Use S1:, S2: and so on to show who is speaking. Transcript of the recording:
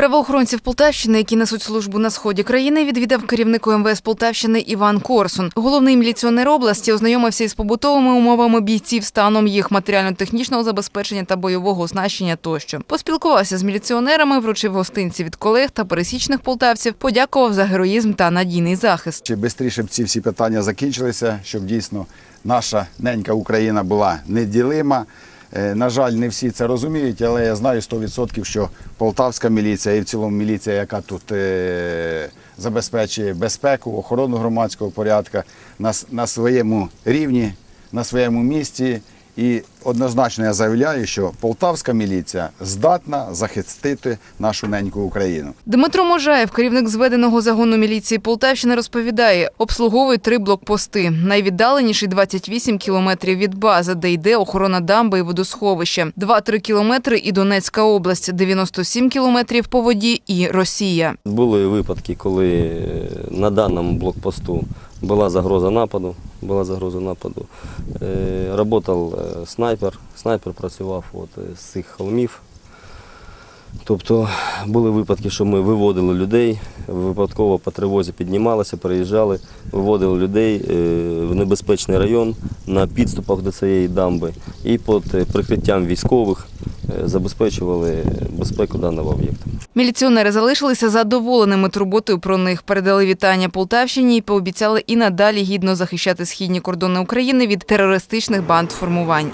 S1: Правоохоронців Полтавщини, які несуть службу на сході країни, відвідав керівник МВС Полтавщини Іван Корсун. Головний міліціонер області ознайомився із побутовими умовами бійців, станом їх матеріально-технічного забезпечення та бойового оснащення тощо. Поспілкувався з міліціонерами, вручив гостинці від колег та пересічних полтавців, подякував за героїзм та надійний захист.
S2: Чи швидше б ці всі питання закінчилися, щоб дійсно наша ненька Україна була неділима. Е, На жаль, не всі це розуміють, але я знаю 100%, що полтавська міліція і в цілому міліція, яка тут е, забезпечує безпеку, охорону громадського порядку на, на своєму рівні, на своєму місці. І однозначно я заявляю, що полтавська міліція здатна захистити нашу неньку Україну.
S1: Дмитро Можаєв, керівник зведеного загону міліції Полтавщини, розповідає, обслуговує три блокпости. Найвіддаленіший 28 кілометрів від бази, де йде охорона дамби і водосховища. 2-3 кілометри і Донецька область, 97 кілометрів по воді і Росія.
S3: Були випадки, коли е, на даному блокпосту була загроза нападу. Була загроза нападу. Е, Работав е, снайпер. Снайпер працював от, е, з цих холмів. Тобто були випадки, що ми виводили людей, випадково по тривозі піднімалися, переїжджали, виводили людей в небезпечний район на підступах до цієї дамби і під прикриттям військових забезпечували безпеку даного об'єкту.
S1: Міліціонери залишилися задоволеними турботою про них. Передали вітання Полтавщині і пообіцяли і надалі гідно захищати східні кордони України від терористичних банд формувань.